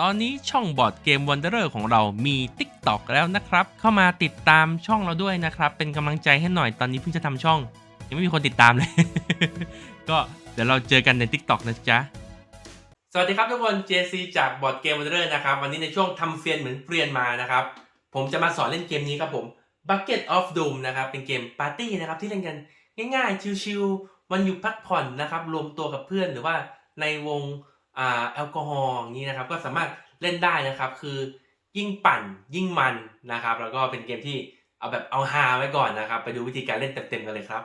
ตอนนี้ช่องบอร์ดเกมวันเดอร์ของเรามี TikTok แล้วนะครับ เข้ามาติดตามช่องเราด้วยนะครับ เป็นกำลังใจให้หน่อยตอนนี้เพิ่งจะทำช่อง ยังไม่มีคนติดตามเลย ก็เดี๋ยวเราเจอกันใน TikTok นะจ๊ะ สวัสดีครับทุกคน JC จากบอร์ดเกมวันเดอร์นะครับ วันนี้ในช่วงทำเฟียนเหมือนเปลี่ยนมานะครับ ผมจะมาสอนเล่นเกมนี้ครับผม Bucket of Doom นะครับ เป็นเกมปาร์ตี้นะครับที่เล่นกันง่ายๆ ชิลๆวันหยุดพักผ่อนนะครับ รวมตัวกับเพื่อนหรือว่าในวง แอลกอฮอล์นี้นะครับก็สามารถเล่นได้นะครับ คือยิ่งปั่นยิ่งมันนะครับ แล้วก็เป็นเกมที่เอาแบบเอาฮาไว้ก่อนนะครับ ไปดูวิธีการเล่นเต็มๆกันเลยครับ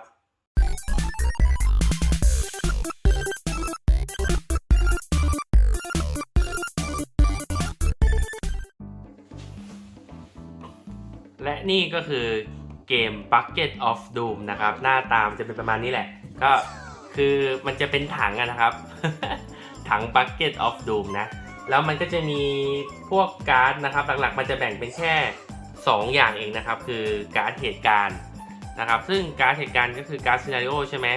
และนี่ก็คือเกม Bucket of Doom นะครับ หน้าตามจะเป็นประมาณนี้แหละ ก็คือมันจะเป็นถังอะนะครับ ถัง Bucket of Doom นะ แล้วมันก็จะมีพวกการ์ดนะครับ หลักๆ มันจะแบ่งเป็นแค่ 2 อย่างเองนะครับ คือการ์ดเหตุการณ์นะครับ ซึ่งการ์ดเหตุการณ์ก็คือการ์ดซีนาริโอใช่ไหม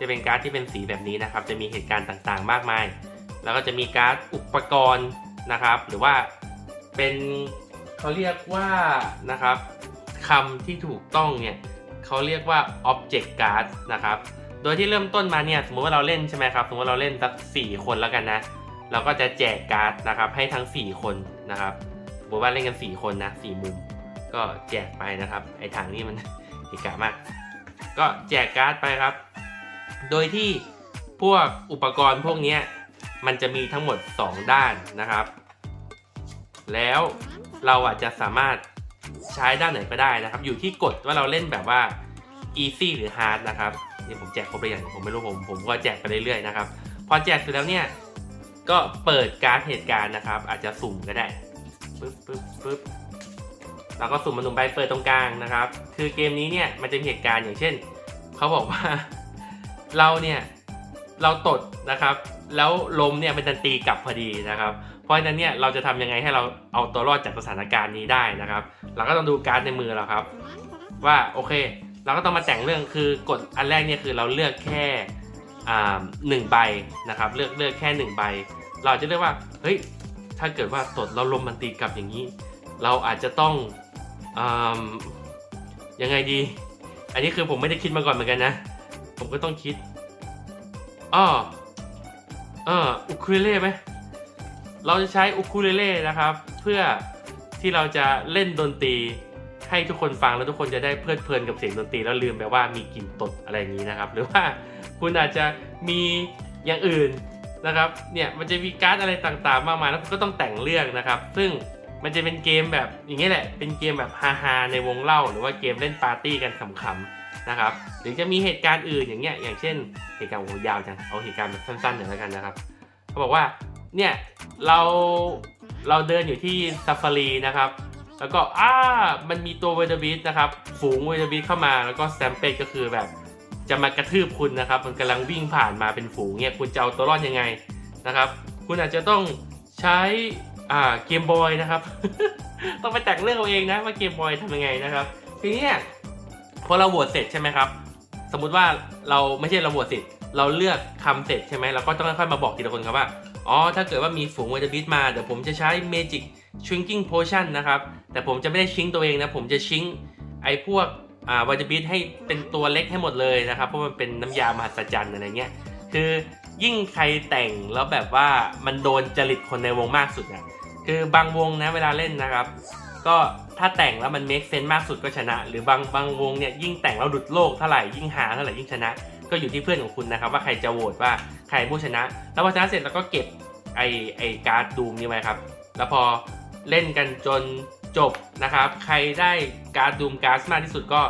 จะเป็นการ์ดที่เป็นสีแบบนี้นะครับ จะมีเหตุการณ์ต่างๆ มากมาย แล้วก็จะมีการ์ดอุปกรณ์นะครับ หรือว่าเป็นเขาเรียกว่านะครับคำที่ถูกต้องเนี่ยเขาเรียกว่า object card นะครับ โดยที่เริ่มต้นมาเนี่ยสมมติว่าเราเล่นใช่ไหมครับ สมมติว่าเราเล่นสัก4คนแล้วกันนะ เราก็จะแจกการ์ดนะครับให้ทั้ง 4 คนนะครับสมมติว่าเล่นกัน 4 คนนะ4มุม ก็แจกไปนะครับ ไอ้ถังนี่มันเกะกะมาก ก็แจกการ์ดไปครับ โดยที่พวกอุปกรณ์พวกนี้มันจะมีทั้งหมด 2 ด้านนะครับ แล้วเราอาจจะสามารถใช้ด้านไหนก็ได้นะครับ อยู่ที่กฎว่าเราเล่นแบบว่า easy หรือ hard นะครับ นี่ผมแจกครบไปอย่างผมไม่รู้ผมผมก็แจกไปเรื่อยๆนะครับ พอแจกเสร็จแล้วเนี่ยก็เปิดการเหตุการณ์นะครับ อาจจะสุ่มก็ได้ปึ๊บปึ๊บปึ๊บแล้วก็สุ่มมันลงไปเปิดตรงกลางนะครับ คือเกมนี้เนี่ยมันจะมีเหตุการณ์อย่างเช่นเขาบอกว่าเราเนี่ยเราตดนะครับ แล้วลมเนี่ยมันจะตีกลับพอดีนะครับ เพราะฉะนั้นเนี่ยเราจะทำยังไงให้เราเอาตัวรอดจากสถานการณ์นี้ได้นะครับ เราก็ต้องดูการ์ดในมือเราครับ ว่าโอเค เราก็ต้องมาแต่งเรื่องคือกฎอันแรกเนี่ยคือเราเลือกแค่อ่าหนึ่งใบนะครับ เลือกเลือกแค่หนึ่งใบ เราจะเลือกว่าเฮ้ยถ้าเกิดว่าตดเราลมมันตีกลับอย่างนี้ เราอาจจะต้องอยังไงดี อันนี้คือผมไม่ได้คิดมาก่อนเหมือนกันนะ ผมก็ต้องคิดอ้อเอออุคูเลเล่ไหมเราจะใช้อุคูเลเล่นะครับ เพื่อที่เราจะเล่นดนตรี ให้ทุกคนฟังแล้วทุกคนจะได้เพลิดเพลินกับเสียงดนตรีแล้วลืมไปว่ามีกลิ่นตดอะไรอย่างนี้นะครับ หรือว่าคุณอาจจะมีอย่างอื่นนะครับเนี่ยมันจะมีการ์ดอะไรต่างๆ มากมายแล้วคุณก็ต้องแต่งเรื่องนะครับ ซึ่งมันจะเป็นเกมแบบอย่างนี้แหละ เป็นเกมแบบฮาๆในวงเล่า หรือว่าเกมเล่นปาร์ตี้กันขำๆนะครับหรือจะมีเหตุการณ์อื่นอย่างเงี้ยอย่างเช่นเหตุการณ์โอ้ยาวจังเอาเหตุการณ์แบบสั้นๆหน่อยแล้วกันนะครับเขาบอกว่าเนี่ยเราเราเดินอยู่ที่ซาฟารีนะครับ แล้วก็อ้ามันมีตัวเวเดอร์บีทนะครับ ฝูงเวเดอร์บีทเข้ามา แล้วก็แซมเปก็คือแบบจะมากระทืบคุณนะครับ มันกำลังวิ่งผ่านมาเป็นฝูงเนี่ยคุณจะเอาตัวรอดยังไงนะครับ คุณอาจจะต้องใช้อ่าเกมบอยนะครับ ต้องไปแต่งเรื่องเอาเองนะว่าเกมบอยทำยังไงนะครับ ทีนี้พอเราโหวตเสร็จใช่ไหมครับ สมมุติว่าเราไม่ใช่เราโหวตเสร็จเราเลือกคำเสร็จใช่ไหมเราก็ต้องค่อยมาบอกทีละคนครับว่า อ๋อ ถ้าเกิดว่ามีฝูงเวทบิทมาเดี๋ยวผมจะใช้ Magic Shrinking Potion นะครับ แต่ผมจะไม่ได้ชิงตัวเองนะ ผมจะชิงไอ้พวกอ่าเวทบิทให้เป็นตัวเล็กให้หมดเลยนะครับ เพราะมันเป็นน้ำยามหัศจรรย์อะไรเงี้ย คือยิ่งใครแต่งแล้วแบบว่ามันโดนจริตคนในวงมากสุดนะคือบางวงนะเวลาเล่นนะครับ ก็ ถ้าแต่งแล้วมัน make sense มากสุดก็ชนะ หรือบางบางวงเนี่ยยิ่งแต่งแล้วหลุดโลกเท่าไหร่ยิ่งหาเท่าไหร่ยิ่งชนะ ก็อยู่ที่เพื่อนของคุณนะครับ ว่าใครจะโหวตว่าใครผู้ชนะ แล้วพอชนะเสร็จเราก็เก็บไอไอการ์ดดูมนี้ไว้ครับ แล้วพอเล่นกันจนจบนะครับ ใครได้การ์ดดูมการ์ดมากที่สุดก็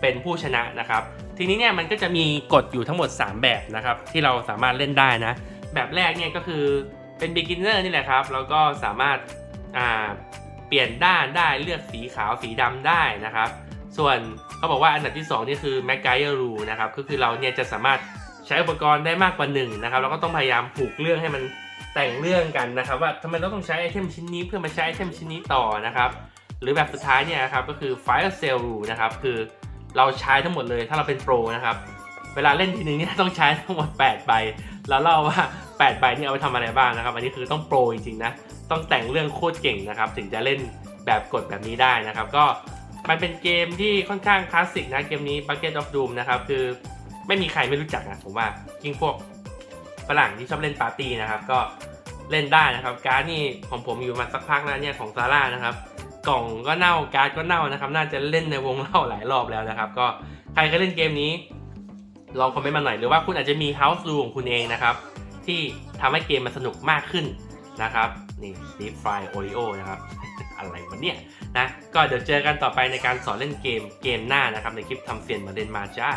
เป็นผู้ชนะนะครับ ทีนี้เนี่ยมันก็จะมีกฎอยู่ทั้งหมด 3 แบบนะครับ ที่เราสามารถเล่นได้นะ แบบแรกเนี่ยก็คือเป็น beginner นี่แหละครับแล้วก็สามารถอ่า เปลี่ยนด้านได้เลือกสีขาวสีดำได้นะครับ ส่วนเขาบอกว่าอันดับที่ 2 นี่คือ Magiaru นะครับก็คือเราเนี่ยจะสามารถใช้อุปกรณ์ได้มากกว่า1นะครับเราก็ต้องพยายามผูกเรื่องให้มันแต่งเรื่องกันนะครับ ว่าทำไมเราต้องใช้ไอเทมชิ้นนี้เพื่อมาใช้ไอเทมชิ้นนี้ต่อนะครับหรือแบบสุดท้ายเนี่ยนะครับก็คือ Fire Sale Rule นะครับคือเราใช้ทั้งหมดเลยถ้าเราเป็นโปรนะครับเวลาเล่นทีนึงเนี่ยต้องใช้ทั้งหมด 8 ใบ แล้วเล่าว่า 8 ใบนี่เอาไปทำอะไรบ้างนะครับ อันนี้คือต้องโปรจริงๆนะ ต้องแต่งเรื่องโคตรเก่งนะครับ ถึงจะเล่นแบบกดแบบนี้ได้นะครับ ก็มันเป็นเกมที่ค่อนข้างคลาสสิกนะเกมนี้ Bucket of Doom นะครับ คือไม่มีใครไม่รู้จักนะผมว่ายิ่งพวกฝรั่งที่ชอบเล่นปาร์ตี้นะครับ ก็เล่นได้นะครับ การ์ดนี่ของผมอยู่มาสักพักแล้วเนี่ยของซาร่านะครับกล่องก็เน่าการ์ดก็เน่านะครับ น่าจะเล่นในวงเล่าหลายรอบแล้วนะครับ ก็ใครเคยเล่นเกมนี้ ลองคอมเมนต์มาหน่อยหรือว่าคุณอาจจะมี House Rule ของคุณเองนะครับ ที่ทำให้เกมมันสนุกมากขึ้น นะครับนี่ Deep Fry Oreo นะครับอะไรวะเนี่ยนะก็เดี๋ยวเจอกันต่อไปในการสอนเล่นเกมเกมหน้านะครับในคลิปทำเซียนมาเดนมาจ้า